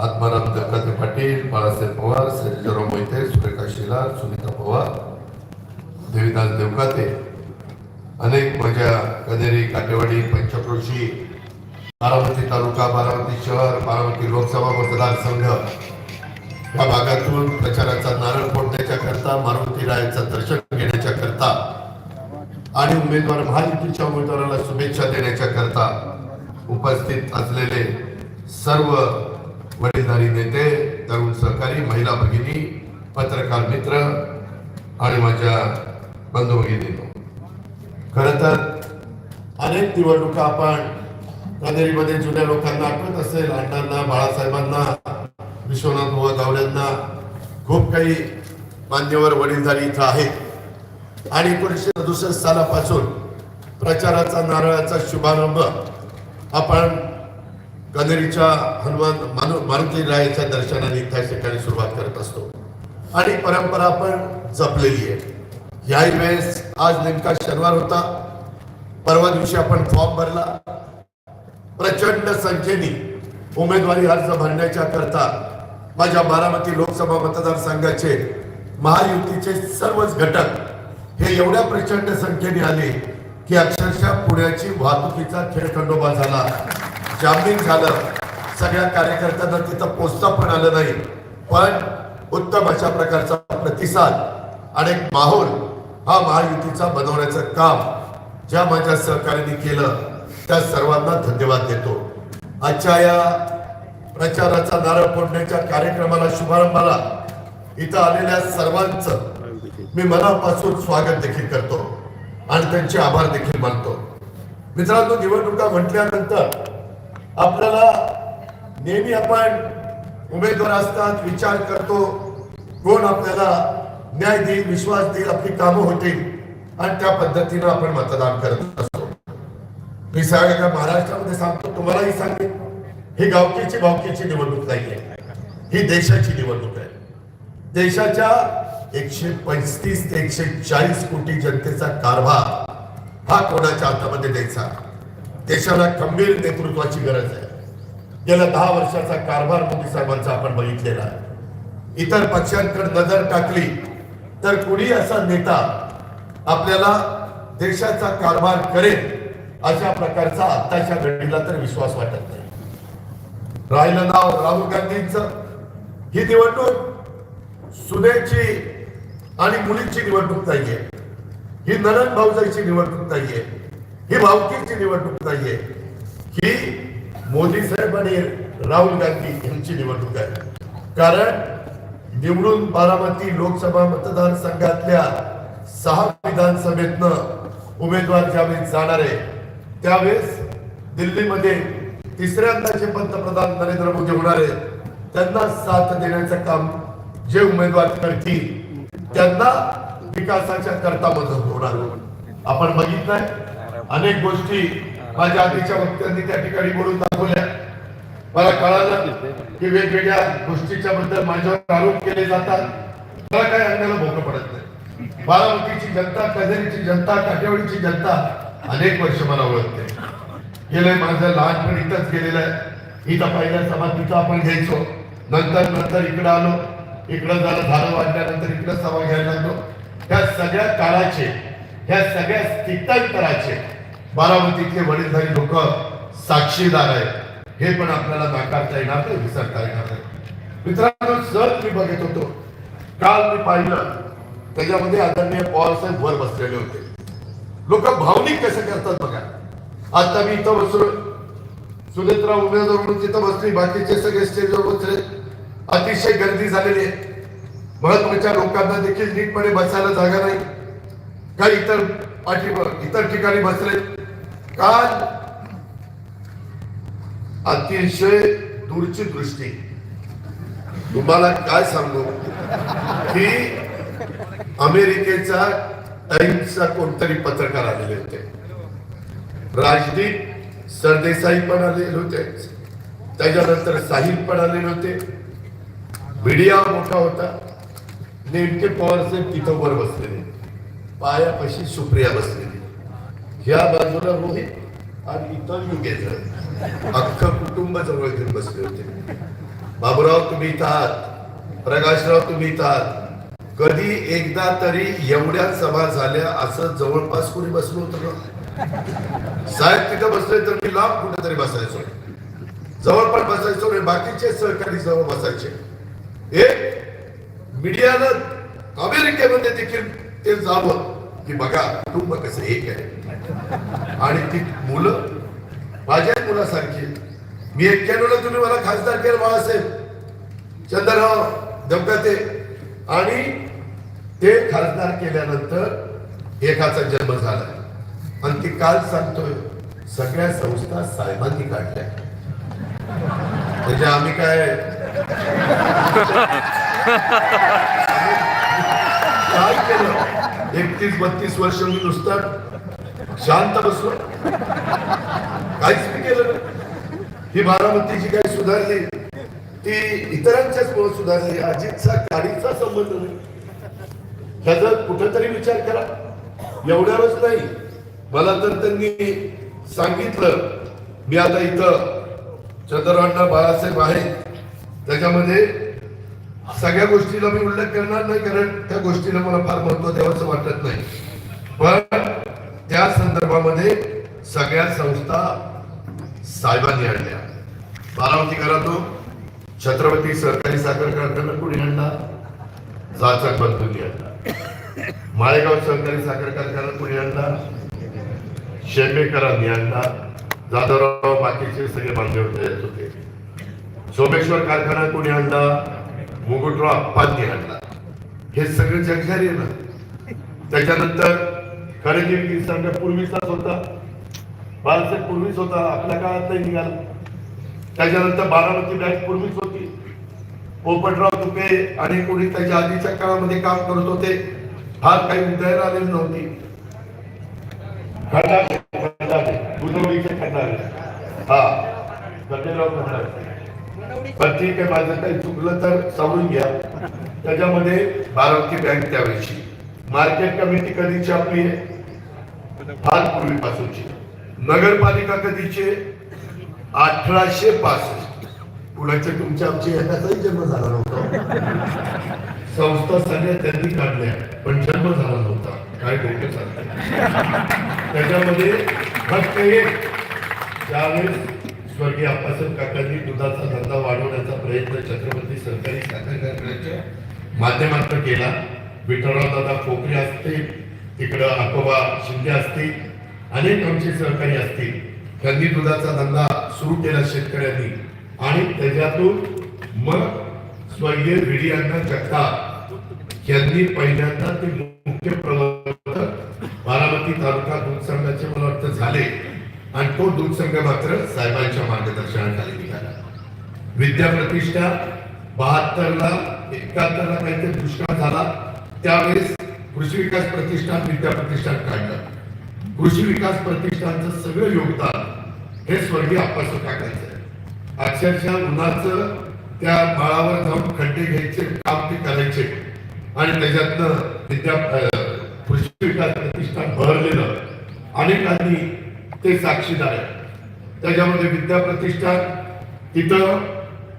आत्माराम दत्तात्रय पाटील बाळासाहेब पवार सैजराव मोहिते सुरेखा शेलार सुनीता पवार देवीदास देवकाते. अनेक माझ्या कदेरी काटेवाडी पंचक्रोशी बारामती तालुका बारामती शहर बारामती लोकसभा मतदारसंघ. या भागातून प्रचाराचा नारळ फोडण्याच्या करता मारुती रायाचं दर्शन घेण्याच्या करता आणि उमेदवार महायुतीच्या उमेदवाराला शुभेच्छा देण्याच्या करता उपस्थित असलेले सर्व वडीलधारी नेते तरुण सहकारी महिला भगिनी पत्रकार मित्र आणि माझ्या बंधू भगिनींनो. खर तर अनेक निवडणुका आपण कादेरीमध्ये जुन्या लोकांना आठवत असेल अण्णांना बाळासाहेबांना विश्वनाथ बुवा गावड्यांना खूप काही मान्यवर वडीलधारी इथं आहेत. आणि एकोणीसशे सदुसष्ट सालापासून प्रचाराचा नारळाचा शुभारंभ आपण कनेरीच्या हनुमान मानु मारुती रायाच्या दर्शनाने त्या ठिकाणी सुरुवात करत असतो. आणि परंपरा पण जपलेली आहे. याही वेळेस आज नेमका शनिवार होता. परवा दिवशी आपण फॉर्म भरला. प्रचंड संख्येने उमेदवारी अर्ज भरण्याच्या करता माझ्या बारामती लोकसभा मतदारसंघाचे महायुतीचे सर्वच घटक हे एवढ्या प्रचंड संख्येने आले की अक्षरशः पुण्याची वाहतुकीचा खेळखंडोबा झाला. जामिंग झालं. सगळ्या कार्यकर्त्यांना तिथं पोचता पण आलं नाही. पण उत्तम अशा प्रकारचा प्रतिसाद आणि माहोल हा महायुतीचा बनवण्याचं काम ज्या माझ्या सहकार्यांनी केलं त्या सर्वांना धन्यवाद देतो. आजच्या या प्रचाराचा नारळ फोडण्याच्या कार्यक्रमाला शुभारंभाला. इथं आलेल्या सर्वांचं मी मनापासून स्वागत देखील करतो आणि त्यांचे आभार देखील मानतो. मित्रांनो निवडणुका म्हटल्यानंतर आपल्याला नेहमी आपण उमेदवार असतात विचार करतो. कोण आपल्याला न्याय देईल विश्वास देईल आपली कामं होतील. आणि त्या पद्धतीनं आपण मतदान करत असतो. मी सगळ्या महाराष्ट्रामध्ये सांगतो तुम्हालाही सांगेन ही गावकीची भावकीची निवडणूक नाहीये. ही देशाची निवडणूक आहे. देशाच्या एकशे पंचतीस ते एकशे चाळीस कोटी जनतेचा कारभार हा कोणाच्या हातामध्ये द्यायचा? देशाला खंबीर नेतृत्वाची गरज आहे. गेल्या दहा वर्षाचा कारभार मोदी साहेबांचा आपण बघितलेला आहे. इतर पक्षांकडे नजर टाकली तर कुणी असा नेता आपल्याला देशाचा कारभार करेल अशा प्रकारचा आत्ताच्या घडीला तर विश्वास वाटत नाही. राहिलं नाव राहुल गांधींच. ही निवडणूक सुनेची आणि मुलींची निवडणूक नाहीये. ही नरन भाऊजाईची निवडणूक नाहीये. ही भावकीची निवडणूक नाहीये ही मोदी साहेब आणि राहुल गांधी यांची निवडणूक आहे. कारण निवडून बारामती लोकसभा मतदारसंघातल्या सहा विधानसभेतनं उमेदवार ज्यावेळेस जाणार आहे त्यावेळेस दिल्लीमध्ये तिसऱ्यांदा जे पंतप्रधान नरेंद्र मोदी होणार आहेत त्यांना साथ देण्याचं काम जे उमेदवार करतील त्यांना विकासाच्या करता मदत होणार. आपण बघितलंय अनेक गोष्टी माझ्या आधीच्या वक्त्यांनी त्या ठिकाणी बोलून दाखवल्या. मला कळालं की वेगवेगळ्या गोष्टीच्या बद्दल माझ्यावर आरोप केले जातात. मला काय अंगाला भोकं पडत नाही. बारामतीची जनता कझेरीची जनता काठेवाडीची जनता अनेक वर्ष मला ओळखते. गेलंय माझं लहानपण इथंच गेलेलं आहे. इथं पहिल्या सभा तिथं आपण घ्यायचो. नंतर नंतर इकडं आलो. इकडं झालं झालं वाढल्यानंतर इकडं सभा घ्यायला लागलो. त्या सगळ्या काळाचे ह्या सगळ्या स्थित्यंतराचे बारामतीतले वडीलधारी लोक साक्षीदार आहेत. हे पण आपल्याला नाकारता येणार नाही विसरता येणार नाही. मित्रांनो सहज मी बघत होतो काल मी पाहिलं त्याच्यामध्ये आदरणीय पवार साहेब वर बसलेले होते. लोक भावनिक कसं करतात बघा. आता मी इथं बसलो. सुनेत्रा उमेदवार म्हणून तिथं बसली बाकीचे सगळे स्टेजवर बसले. अतिशय गर्दी झालेली आहे. महत्त्वाच्या लोकांना देखील नीटपणे बसायला जागा नाही. काही इतर पाठी इतर ठिकाणी बसले. काल अतिशय दूरची दृष्टी. तुम्हाला काय सांगू? की अमेरिकेचा टाइम्सचा कोणतरी पत्रकार आलेले होते. राजदीप सरदेसाई पण आलेले होते. त्याच्यानंतर साहिल पण आलेले होते. मीडिया मोठा होता. नेमके पवार साहेब तिथं वर बसलेले. पायापाशी सुप्रिया बसलेली. ह्या बाजूला रोहित आणि इतर युगेंद्र अख्ख कुटुंब जवळ घेऊन बसले होते. बाबूराव तुम्ही इथं आहात. प्रकाशराव तुम्ही इथं आहात. कधी एकदा तरी एवढ्या सभा झाल्या असं जवळपास कोणी बसलो होतं का? साहेब तिथं बसले तर मी लांब कुठेतरी बसायचो. जवळपास बसायचो आणि बाकीचे सहकारी जवळ बसायचे. एक मीडियानं अमेरिकेमध्ये देखील ते जावं. की बघा कुटुंब कसं एक आहे. आणि ती मुलं माझ्या मुलासारखी मी एक्क्याण्णवला तुम्ही मला खासदार केलं बाळासाहेब. चंद्रराव देवकाते आणि ते खासदार केल्यानंतर एकाचा जन्म झाला. आणि ती काल सांगतोय सगळ्या संस्था साहेबांनी काढल्या. म्हणजे आम्ही काय? काय केलं? एकतीस बत्तीस वर्ष मी नुसतं शांत बसलो काहीच मी केलं ही बारामतीची काही सुधारली. ती इतरांच्याच मुळे सुधारली. अजितचा गाडीचा संबंध नाही. ह्याचा कुठेतरी विचार करा. एवढ्यावरच नाही. मला तर त्यांनी सांगितलं मी आता इथं चंद्रवांना बाळासाहेब आहेत त्याच्यामध्ये सगळ्या गोष्टीला मी उल्लेख करणार नाही कारण त्या गोष्टीला मला फार महत्त्व द्यावंच वाटत नाही. पण त्या संदर्भामध्ये सगळ्या संस्था साहेबांनी आणल्या. बारामती करा तो छत्रपती सहकारी साखर कारखाना कोणी आणला? जाचक बंधूंनी आणला. माळेगाव सहकारी साखर कारखाना कोणी आणला? शेंबेकरांनी आणला. जाधवराव बाकीचे सगळे बांधव येत होते. सोमेश्वर कारखाना कोणी आणला? मुकुटराव अप्पांनी आणला. हे सगळं जगजारी ना. त्याच्यानंतर खरेदी विक्री पूर्वीचाच होता. बाळासाहेब पूर्वीच होता आपल्या काळात नाही निघाला. त्याच्यानंतर बारामती बँक पूर्वीच होती. पोपटराव तुपे आणि कोणी त्याच्या आधीच्या काळामध्ये काम करत होते फार काही उदयाला आलेली नव्हती. खंडारे, खंडारे, हा खंडेराव खंडारे. पण ठीक आहे माझं काही चुकलं तर सांगून घ्या. त्याच्यामध्ये बारामती बँक त्यावेळेची. मार्केट कमिटी कधीची आपली आहे? फार पूर्वीपासूनची. नगरपालिका कधीची अठराशे पासष्ट. पुण्याचे तुमच्या आमच्या एकाचाही जन्म झाला नव्हता. संस्था सगळ्या त्यांनी काढल्या पण जन्म झाला नव्हता. काय डोके चालते त्याच्यामध्ये फक्त एक त्यावेळेस स्वर्गीय आप्पासाहेब काकांनी दुधाचा धंदा वाढवण्याचा प्रयत्न छत्रपती सरकारी साखर कारखान्याच्या माध्यमातून केला विठ्ठलरावदादा खोकरे असतील तिकडं आकोबा शिंदे असतील अनेक आमचे सहकारी असतील. त्यांनी दुधाचा धंदा सुरू केला शेतकऱ्यांनी. आणि त्याच्यातून मग स्वर्गीय विडी अण्णा जगताप यांनी पहिल्यांदा ते मुख्य प्रवर्तक बारामती तालुका दूध संघाचे मला वाटतं झाले. आणि तो दूध संघ मात्र साहेबांच्या मार्गदर्शनाखाली निघाला. विद्या प्रतिष्ठा बहात्तरला एकाहत्तरला काहीतरी दुष्काळ झाला. त्यावेळेस कृषी विकास प्रतिष्ठान विद्या प्रतिष्ठान काढलं. कृषी विकास प्रतिष्ठानचं सगळं योगदान हे स्वर्गीय आप्पासाहेब काकांचं आहे. अक्षरशः उन्हाचं त्या बाळावर जाऊन खड्डे घ्यायचे काम ते करायचे. आणि त्याच्यातनं विद्या कृषी विकास प्रतिष्ठान भरलेलं. अनेकांनी ते साक्षीदार आहे. त्याच्यामध्ये विद्या प्रतिष्ठान तिथं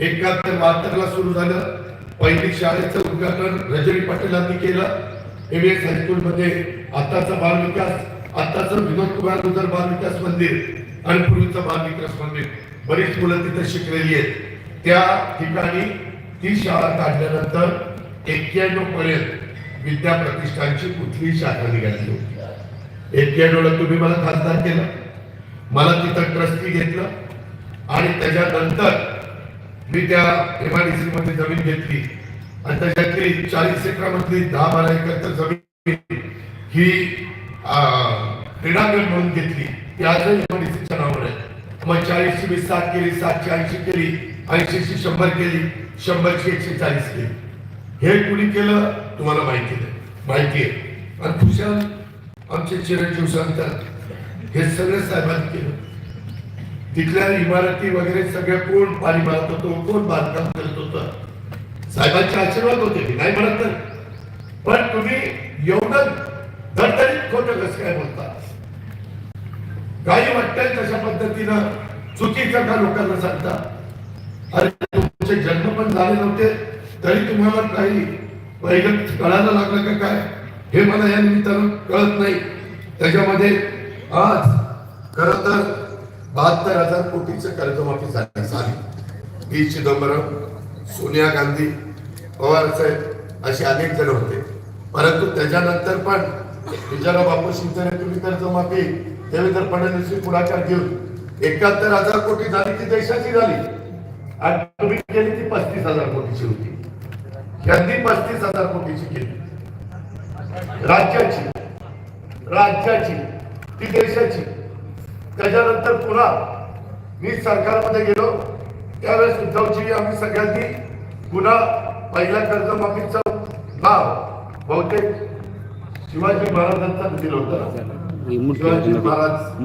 एकाहत्तर बहात्तरला सुरू झालं. पहिली शाळेचं उद्घाटन रजनी पाटीलांनी केलं. एमएस हायस्कूल मध्ये आताचा बाल विकास आताचं विनोद कुमार गुजर बाल विकास मंदिर आणि पूर्वीचं बाल विकास मंदिर. बरीच मुलं तिथं शिकलेली आहेत. त्या ठिकाणी ती शाळा काढल्यानंतर एक्क्याण्णव पर्यंत विद्या प्रतिष्ठानची कुठलीही शाखा निघाली होती एक्क्याण्णवला तुम्ही मला खासदार केलं. मला तिथं ट्रस्टी घेतलं. आणि त्याच्यानंतर मी त्या एमआयडीसी मध्ये जमीन घेतली. आणि त्याच्यातली चाळीस एकरामधली दहा बारा एकर तर जमीन ही क्रीडांगण म्हणून घेतली. ती आजही एमआयडीसीच्या नावावर आहे. मग चाळीसची मी सात केली सातशे ऐंशी केली ऐंशीची शंभर केली शंभरची एकशे चाळीस केली. हे कुणी केलं? तुम्हाला माहिती नाही माहिती आहे. आणि खुशाल आमचे चिरंजीव सांगतात हे सगळं साहेबांनी केलं. तिथल्या इमारती वगैरे सगळ्या कोण पाणी मारत होतो कोण बांधकाम करत होतं? साहेबांचे आशीर्वाद होते मी नाही म्हणत नाही. पण तुम्ही एवढं दणदणीत खोटं कसं काय बोलता? काही वाटतंय तशा पद्धतीनं चुकीचं का लोकांना सांगता? अरे तुमचे जन्म पण झाले नव्हते तरी तुम्हाला काही वैगत कळायला लागलं का काय? हे मला या निमित्तानं कळत नाही. त्याच्यामध्ये आज खर तर बहात्तर हजार कोटीचं कर्जमाफी झाली. झाली. पी चिदंबरम सोनिया गांधी पवार साहेब असे अनेक जण होते. परंतु त्याच्यानंतर पण विचारा बापू शिवसेने तुम्ही कर्जमाफी देवेंद्र फडणवीस पुढाकार घेऊन एकाहत्तर हजार कोटी झाली ती देशाची झाली. आणि तुम्ही केली ती पस्तीस हजार कोटीची होती. त्यांनी पस्तीस हजार कोटीची केली. राज्याची राज्याची ती देशाची. त्याच्यानंतर पुन्हा मी सरकारमध्ये गेलो. त्यावेळेस उद्धवजी आम्ही सगळ्यांनी पुन्हा पहिल्या कर्जमाफीचं नाव बहुतेक शिवाजी महाराजांचा दिलं होतं? शिवाजी महाराज